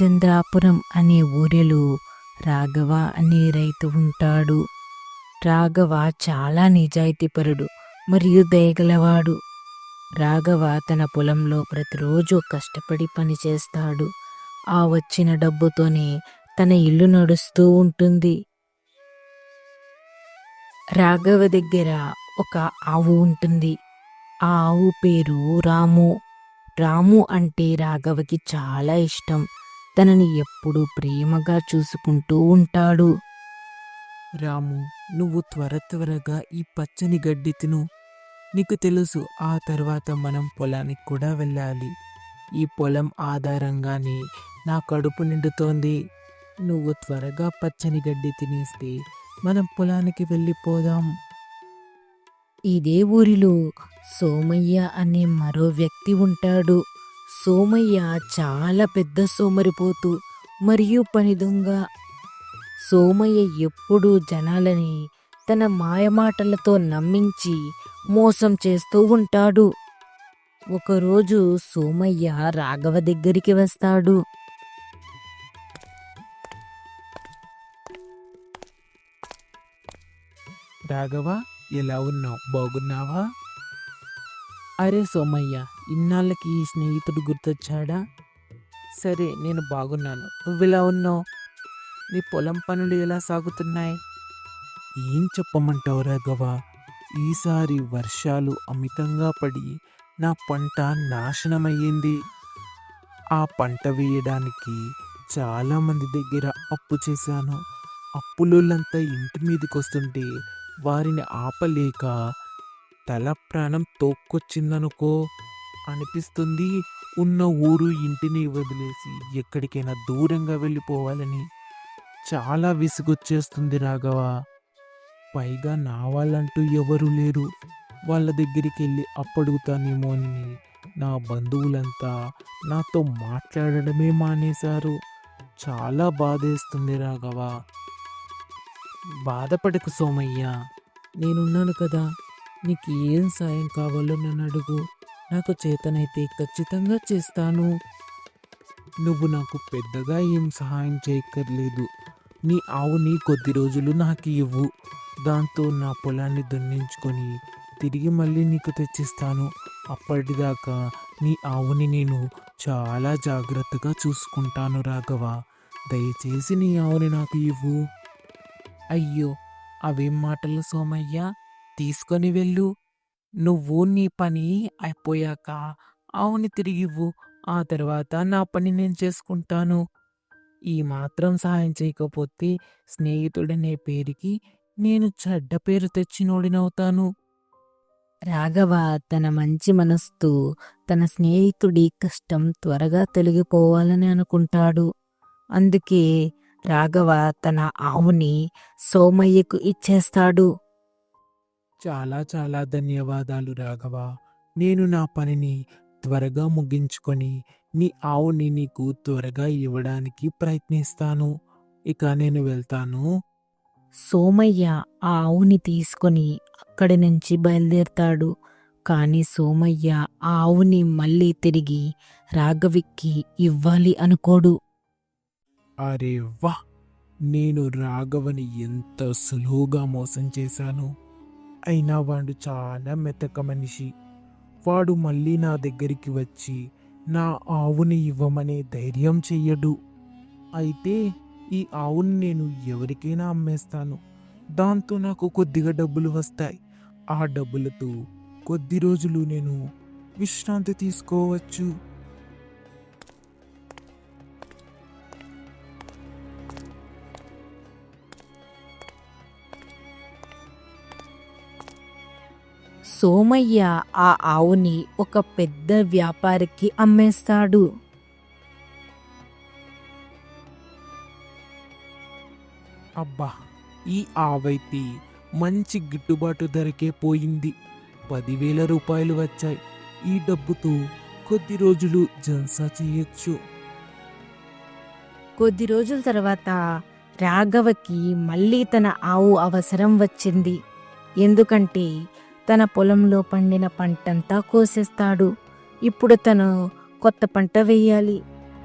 రామచంద్రాపురం అనే ఊరిలో రాఘవ అనే రైతు ఉంటాడు. రాఘవ చాలా నిజాయితీపరుడు మరియు దయగలవాడు. రాఘవ తన పొలంలో ప్రతిరోజు కష్టపడి పనిచేస్తాడు ఆ వచ్చిన డబ్బుతోనే తన ఇల్లు నడుస్తూ ఉంటుంది. రాఘవ దగ్గర ఒక ఆవు ఉంటుంది. ఆ ఆవు పేరు రాము. రాము అంటే రాఘవకి చాలా ఇష్టం. తనని ఎప్పుడూ ప్రేమగా చూసుకుంటూ ఉంటాడు. రాము నువ్వు త్వర త్వరగా ఈ పచ్చని గడ్డి తిను. నీకు తెలుసు ఆ తర్వాత మనం పొలానికి కూడా వెళ్ళాలి. ఈ పొలం ఆధారంగానే నా కడుపు నిండుతోంది. నువ్వు త్వరగా పచ్చని గడ్డి తినేస్తే మనం పొలానికి వెళ్ళిపోదాం. ఇదే ఊరిలో సోమయ్య అనే మరో వ్యక్తి ఉంటాడు. సోమయ్య చాలా పెద్ద సోమరిపోతు మరియు పని దొంగ సోమయ్య ఎప్పుడూ జనాలని తన మాయమాటలతో నమ్మించి మోసం చేస్తూ ఉంటాడు. ఒకరోజు సోమయ్య రాఘవ దగ్గరికి వస్తాడు. రాఘవ ఎలా ఉన్నావు? బాగున్నావా? అరే సోమయ్య ఇన్నాళ్ళకి ఈ స్నేహితుడు గుర్తొచ్చాడా? సరే నేను బాగున్నాను. నువ్వెలా ఉన్నావు? నీ పొలం పనులు ఎలా సాగుతున్నాయి? ఏం చెప్పమంటావు రాఘవ? ఈసారి వర్షాలు అమితంగా పడి నా పంట నాశనమయ్యింది. ఆ పంట వేయడానికి చాలామంది దగ్గర అప్పు చేశాను. అప్పులోళ్ళంతా ఇంటి మీదకి వస్తుంటే వారిని ఆపలేక తల ప్రాణం తోక్కొచ్చిందనుకో అనిపిస్తుంది. ఉన్న ఊరు ఇంటిని వదిలేసి ఎక్కడికైనా దూరంగా వెళ్ళిపోవాలని చాలా విసుగొచ్చేస్తుంది రాఘవ. పైగా నా వాళ్ళంటూ ఎవరు లేరు. వాళ్ళ దగ్గరికి వెళ్ళి అప్పడుగుతానేమోనని నా బంధువులంతా నాతో మాట్లాడడమే మానేశారు. చాలా బాధేస్తుంది రాఘవ. బాధపడకు సోమయ్య. నేనున్నాను కదా. నీకు ఏం సాయం కావాలో నన్ను అడుగు. నాకు చేతనైతే ఖచ్చితంగా చేస్తాను. నువ్వు నాకు పెద్దగా ఏం సహాయం చేయక్కర్లేదు. నీ ఆవుని కొద్ది రోజులు నాకు ఇవ్వు. దాంతో నా పొలాన్ని దున్నించుకొని తిరిగి మళ్ళీ నీకు తెచ్చిస్తాను. అప్పటిదాకా నీ ఆవుని నేను చాలా జాగ్రత్తగా చూసుకుంటాను రాఘవ. దయచేసి నీ ఆవుని నాకు ఇవ్వు. అయ్యో అవేం మాటలు సోమయ్య? తీసుకొని వెళ్ళు. నువ్వు నీ పని అయిపోయాక ఆవుని తిరిగివ్వు ఆ తర్వాత నా పని నేను చేసుకుంటాను. ఈ మాత్రం సహాయం చేయకపోతే స్నేహితుడనే పేరుకి నేను చెడ్డ పేరు తెచ్చినోడినవుతాను. రాఘవ తన మంచి మనస్తో తన స్నేహితుడి కష్టం త్వరగా తొలగిపోవాలని అనుకుంటాడు. అందుకే రాఘవ తన ఆవుని సోమయ్యకు ఇచ్చేస్తాడు. చాలా చాలా ధన్యవాదాలు రాఘవ. నేను నా పనిని త్వరగా ముగించుకొని నీ ఆవుని నీకు త్వరగా ఇవ్వడానికి ప్రయత్నిస్తాను. ఇక నేను వెళ్తాను. సోమయ్య ఆ ఆవుని తీసుకొని అక్కడి నుంచి బయలుదేరతాడు. కానీ సోమయ్య ఆ ఆవుని మళ్ళీ తిరిగి రాఘవికి ఇవ్వాలి అనుకోడు. అరే వా! నేను రాఘవని ఎంత సులువుగా మోసం చేశాను. అయినా వాడు చాలా మెతక మనిషి. వాడు మళ్ళీ నా దగ్గరికి వచ్చి నా ఆవుని ఇవ్వమనే ధైర్యం చెయ్యడు. అయితే ఈ ఆవుని నేను ఎవరికైనా అమ్మేస్తాను. దాంతో నాకు కొద్దిగా డబ్బులు వస్తాయి. ఆ డబ్బులతో కొద్ది రోజులు నేను విశ్రాంతి తీసుకోవచ్చు. సోమయ్య ఆ ఆవుని ఒక పెద్ద వ్యాపారికి అమ్మేస్తాడు. అబ్బా ఈ ఆవైతే మంచి గిట్టుబాటు ధరకే పోయింది. పదివేల రూపాయలు వచ్చాయి. ఈ డబ్బుతో కొద్ది రోజులు జల్సా చేయొచ్చు. కొద్ది రోజుల తర్వాత రాఘవకి మళ్ళీ తన ఆవు అవసరం వచ్చింది. ఎందుకంటే తన పొలంలో పండిన పంటంతా కోసేస్తాడు. ఇప్పుడు తను కొత్త పంట వేయాలి.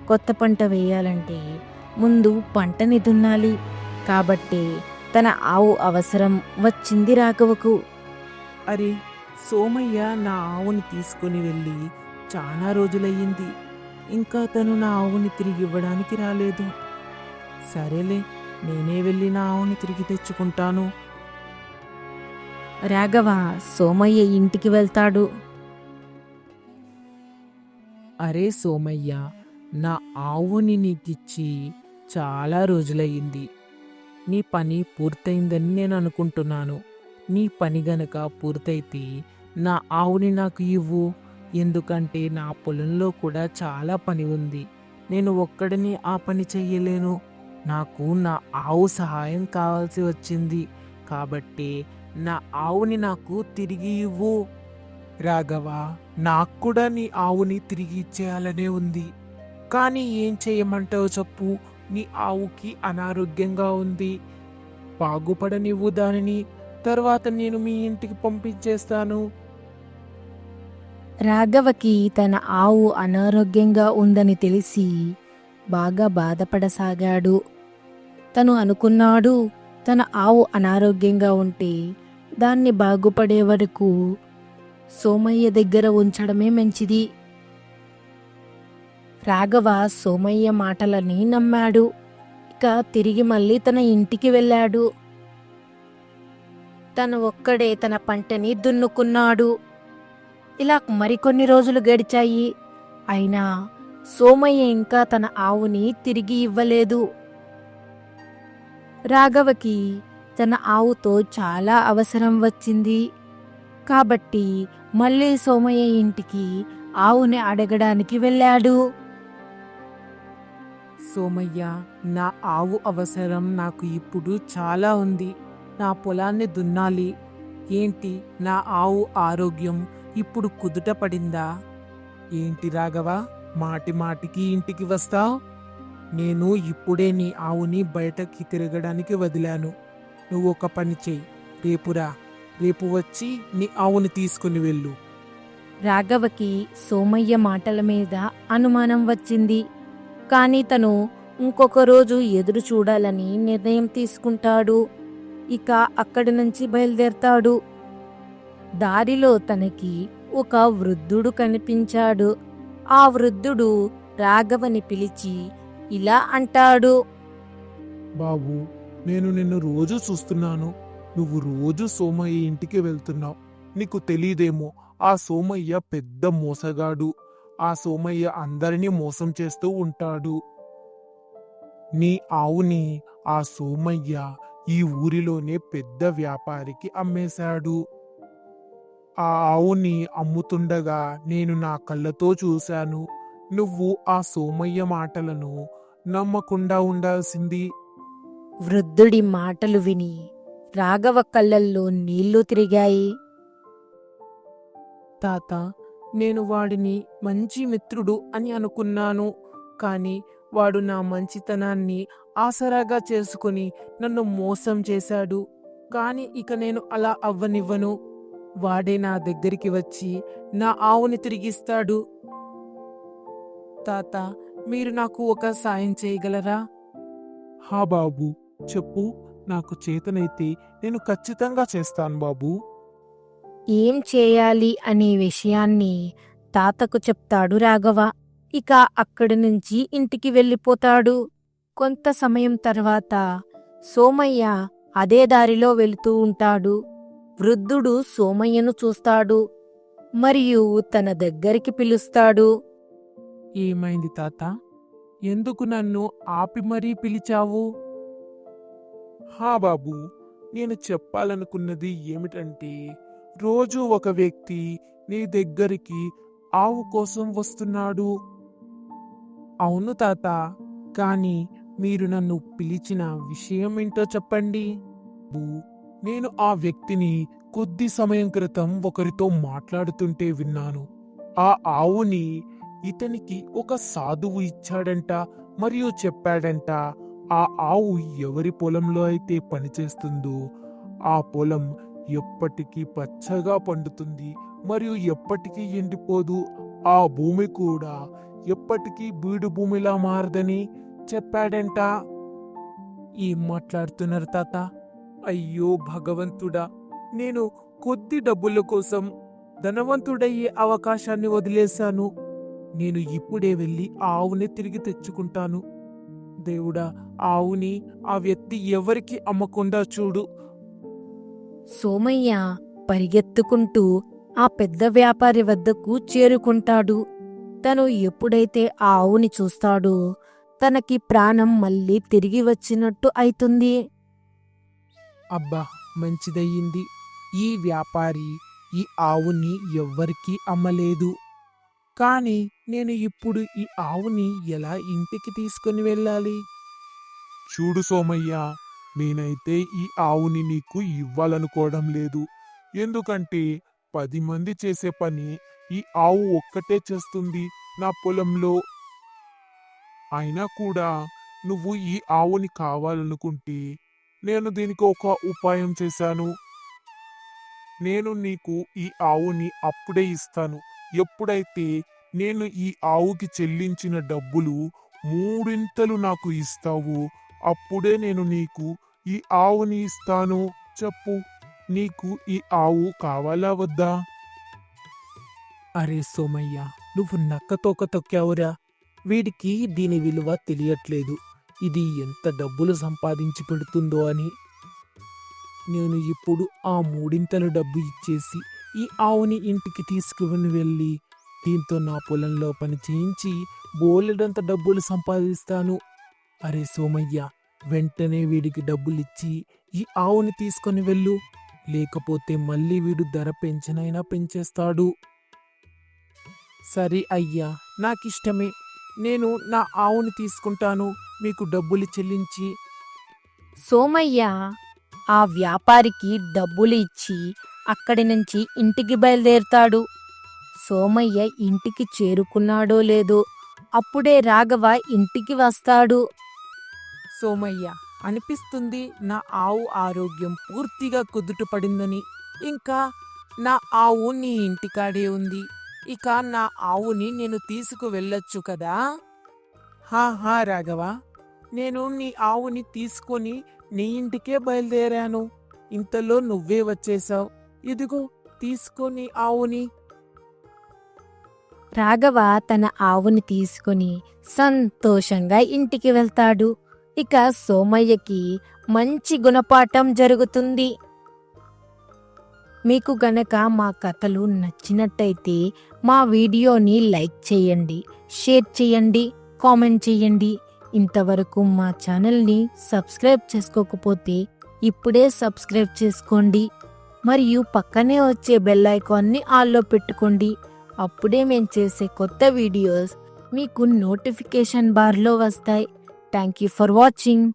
కొత్త పంట వేయాలంటే ముందు పంటని దున్నాలి. కాబట్టి తన ఆవు అవసరం వచ్చింది రాఘవకు. అరే సోమయ్య నా ఆవుని తీసుకుని వెళ్ళి చాలా రోజులయ్యింది. ఇంకా తను నా ఆవుని తిరిగి ఇవ్వడానికి రాలేదు. సరేలే నేనే వెళ్ళి నా ఆవుని తిరిగి తెచ్చుకుంటాను. రాఘవ సోమయ్య ఇంటికి వెళ్తాడు. అరే సోమయ్య నా ఆవుని నీకిచ్చి చాలా రోజులయ్యింది. నీ పని పూర్తయిందని నేను అనుకుంటున్నాను. నీ పని గనక పూర్తయితే నా ఆవుని నాకు ఇవ్వు. ఎందుకంటే నా పొలంలో కూడా చాలా పని ఉంది. నేను ఒక్కడిని ఆ పని చెయ్యలేను. నాకు నా ఆవు సహాయం కావాల్సి వచ్చింది. కాబట్టి నా ఆవుని నాకు తిరిగి ఇవ్వు. రాఘవ నాకు కూడా నీ ఆవుని తిరిగి ఇచ్చేయాలనే ఉంది. కానీ ఏం చేయమంటావు చెప్పు. నీ ఆవుకి అనారోగ్యంగా ఉంది. బాగుపడనివ్వు దానిని. తర్వాత నేను మీ ఇంటికి పంపించేస్తాను. రాఘవకి తన ఆవు అనారోగ్యంగా ఉందని తెలిసి బాగా బాధపడసాగాడు. తను అనుకున్నాడు తన ఆవు అనారోగ్యంగా ఉంటే దాన్ని బాగుపడే వరకు సోమయ్య దగ్గర ఉంచడమే మంచిది. రాఘవ సోమయ్య మాటలని నమ్మాడు. ఇక తిరిగి మళ్ళీ తన ఇంటికి వెళ్ళాడు. తను ఒక్కడే తన పంటని దున్నుకున్నాడు. ఇలా మరికొన్ని రోజులు గడిచాయి. అయినా సోమయ్య ఇంకా తన ఆవుని తిరిగి ఇవ్వలేదు. రాఘవకి తన ఆవుతో చాలా అవసరం వచ్చింది. కాబట్టి మళ్ళీ సోమయ్య ఇంటికి ఆవుని అడగడానికి వెళ్ళాడు. సోమయ్య నా ఆవు అవసరం నాకు ఇప్పుడు చాలా ఉంది. నా పొలాన్ని దున్నాలి. ఏంటి? నా ఆవు ఆరోగ్యం ఇప్పుడు కుదుట పడిందా? ఏంటి రాఘవ? మాటి మాటికి ఇంటికి వస్తావు? నేను ఇప్పుడే నీ ఆవుని బయటకి తిరగడానికి వదిలాను. నువ్వు ఒక పని చెయ్యి. రేపురా రేపు వచ్చి నీ ఆవుని తీసుకుని వెళ్ళు. రాఘవకి సోమయ్య మాటల మీద అనుమానం వచ్చింది. కానీ తను ఇంకొక రోజు ఎదురు చూడాలని నిర్ణయం తీసుకుంటాడు. ఇక అక్కడి నుంచి బయలుదేరతాడు. దారిలో తనకి ఒక వృద్ధుడు కనిపించాడు. ఆ వృద్ధుడు రాఘవని పిలిచి ఇలా అంటాడు. బాబు నేను నిన్ను రోజు చూస్తున్నాను. నువ్వు రోజు సోమయ్య ఇంటికి వెళ్తున్నావు. నీకు తెలీదేమో ఆ సోమయ్య పెద్ద మోసగాడు. ఆ సోమయ్య అందరినీ మోసం చేస్తూ ఉంటాడు. నీ ఆవుని ఆ సోమయ్య ఈ ఊరిలోనే పెద్ద వ్యాపారికి అమ్మేశాడు. ఆ ఆవుని అమ్ముతుండగా నేను నా కళ్ళతో చూశాను. నువ్వు ఆ సోమయ్య మాటలను నమ్మకుండా ఉండాల్సింది. వృద్ధుడి మాటలు విని రాఘవ కళ్ళల్లో నీళ్ళు తిరిగాయి. తాత నేను వాడిని మంచి మిత్రుడు అని అనుకున్నాను. కానీ వాడు నా మంచితనాన్ని ఆసరాగా చేసుకుని నన్ను మోసం చేశాడు. కానీ ఇక నేను అలా అవ్వనివ్వను. వాడే నా దగ్గరికి వచ్చి నా ఆవుని తిరిగిస్తాడు. తాత మీరు నాకు ఒక సాయం చేయగలరా? హా బాబు చెప్పు. నాకు చేతనైతే నేను ఖచ్చితంగా చేస్తాను బాబు. ఏం చేయాలి అనే విషయాన్ని తాతకు చెప్తాడు రాఘవ. ఇక అక్కడి నుంచి ఇంటికి వెళ్ళిపోతాడు. కొంత సమయం తర్వాత సోమయ్య అదే దారిలో వెళుతూ ఉంటాడు. వృద్ధుడు సోమయ్యను చూస్తాడు. మరియు తన దగ్గరికి పిలుస్తాడు. ఏమైంది తాత? ఎందుకు నన్ను ఆపి మరీ పిలిచావు? హా బాబు నేను చెప్పాలనుకున్నది ఏమిటంటే రోజు ఒక వ్యక్తి నీ దగ్గరికి ఆవు కోసం వస్తున్నాడు. అవును తాత కానీ మీరు నన్ను పిలిచిన విషయం ఏంటో చెప్పండి నేను ఆ వ్యక్తిని కొద్ది సమయం క్రితం ఒకరితో మాట్లాడుతుంటే విన్నాను. ఆ ఆవుని ఇతనికి ఒక సాధువు ఇచ్చాడంట మరియు చెప్పాడంట ఆ ఆవు ఎవరి పొలంలో అయితే పనిచేస్తుందో ఆ పొలం ఎప్పటికీ పచ్చగా పండుతుంది మరియు ఎప్పటికీ ఎండిపోదు ఆ భూమి కూడా ఎప్పటికీ బీడు భూమిలా మారదని చెప్పాడంట. ఏం మాట్లాడుతున్నారు తాత? అయ్యో భగవంతుడా నేను కొద్ది డబ్బుల కోసం ధనవంతుడయ్యే అవకాశాన్ని వదిలేశాను. నేను ఇప్పుడే వెళ్ళి ఆవుని తిరిగి తెచ్చుకుంటాను. దేవుడా ఆవుని ఆ వ్యక్తి ఎవరికి అమ్మకుండా చూడు. సోమయ్య పరిగెత్తుకుంటూ ఆ పెద్ద వ్యాపారి వద్దకు చేరుకుంటాడు. తను ఎప్పుడైతే ఆ ఆవుని చూస్తాడో తనకి ప్రాణం మళ్ళీ తిరిగి వచ్చినట్టు అయితుంది. అబ్బా మంచిదయ్యింది. ఈ వ్యాపారి ఈ ఆవుని ఎవ్వరికీ అమ్మలేదు. కానీ నేను ఇప్పుడు ఈ ఆవుని ఎలా ఇంటికి తీసుకుని వెళ్ళాలి? చూడు సోమయ్య నేనైతే ఈ ఆవుని నీకు ఇవ్వాలనుకోవడం లేదు. ఎందుకంటే పది మంది చేసే పని ఈ ఆవు ఒక్కటే చేస్తుంది నా పొలంలో. అయినా కూడా నువ్వు ఈ ఆవుని కావాలనుకుంటే నేను దీనికి ఒక ఉపాయం చేశాను. నేను నీకు ఈ ఆవుని అప్పుడే ఇస్తాను. ఎప్పుడైతే నేను ఈ ఆవుకి చెల్లించిన డబ్బులు మూడింతలు నాకు ఇస్తావు అప్పుడే నేను నీకు ఈ ఆవుని ఇస్తాను. చెప్పు నీకు ఈ ఆవు కావాలా వద్దా? అరే సోమయ్య నువ్వు నక్కతోక తొక్కావురా. వీడికి దీని విలువ తెలియట్లేదు. ఇది ఎంత డబ్బులు సంపాదించి పెడుతుందో అని. నేను ఇప్పుడు ఆ మూడింతలు డబ్బు ఇచ్చేసి ఈ ఆవుని ఇంటికి తీసుకుని వెళ్ళి దీంతో నా పొలంలో పని చేయించి బోలెడంత డబ్బులు సంపాదిస్తాను. అరే సోమయ్య వెంటనే వీడికి డబ్బులిచ్చి ఈ ఆవుని తీసుకొని వెళ్ళు. లేకపోతే మళ్ళీ వీడు ధర పెంచనైనా పెంచేస్తాడు. సరే అయ్యా నాకిష్టమే. నేను నా ఆవుని తీసుకుంటాను మీకు డబ్బులు చెల్లించి. సోమయ్య ఆ వ్యాపారికి డబ్బులు ఇచ్చి అక్కడి నుంచి ఇంటికి బయలుదేరుతాడు. సోమయ్య ఇంటికి చేరుకున్నాడో లేదో అప్పుడే రాఘవ ఇంటికి వస్తాడు. సోమయ్య అనిపిస్తుంది నా ఆవు ఆరోగ్యం పూర్తిగా కుదుటపడిందని. ఇంకా నా ఆవు నీ ఇంటికాడే ఉంది. ఇక నా ఆవుని నేను తీసుకు వెళ్ళొచ్చు కదా? హా హా రాఘవ. నేను నీ ఆవుని తీసుకొని నీ ఇంటికే బయలుదేరాను. ఇంతలో నువ్వే వచ్చేసావు ఇదిగో తీసుకొని ఆవుని. రాఘవ తన ఆవుని తీసుకుని సంతోషంగా ఇంటికి వెళ్తాడు. ఇక సోమయ్యకి మంచి గుణపాఠం జరుగుతుంది. మీకు గనక మా కథలు నచ్చినట్టయితే మా వీడియోని లైక్ చేయండి షేర్ చేయండి కామెంట్ చేయండి. ఇంతవరకు మా ఛానల్ని సబ్స్క్రైబ్ చేసుకోకపోతే ఇప్పుడే సబ్స్క్రైబ్ చేసుకోండి. మరియు పక్కనే వచ్చే బెల్ ఐకాన్ని ఆల్లో పెట్టుకోండి. అప్పుడే మేము చేసే కొత్త వీడియోస్ మీకు నోటిఫికేషన్ బార్లో వస్తాయి. Thank you for watching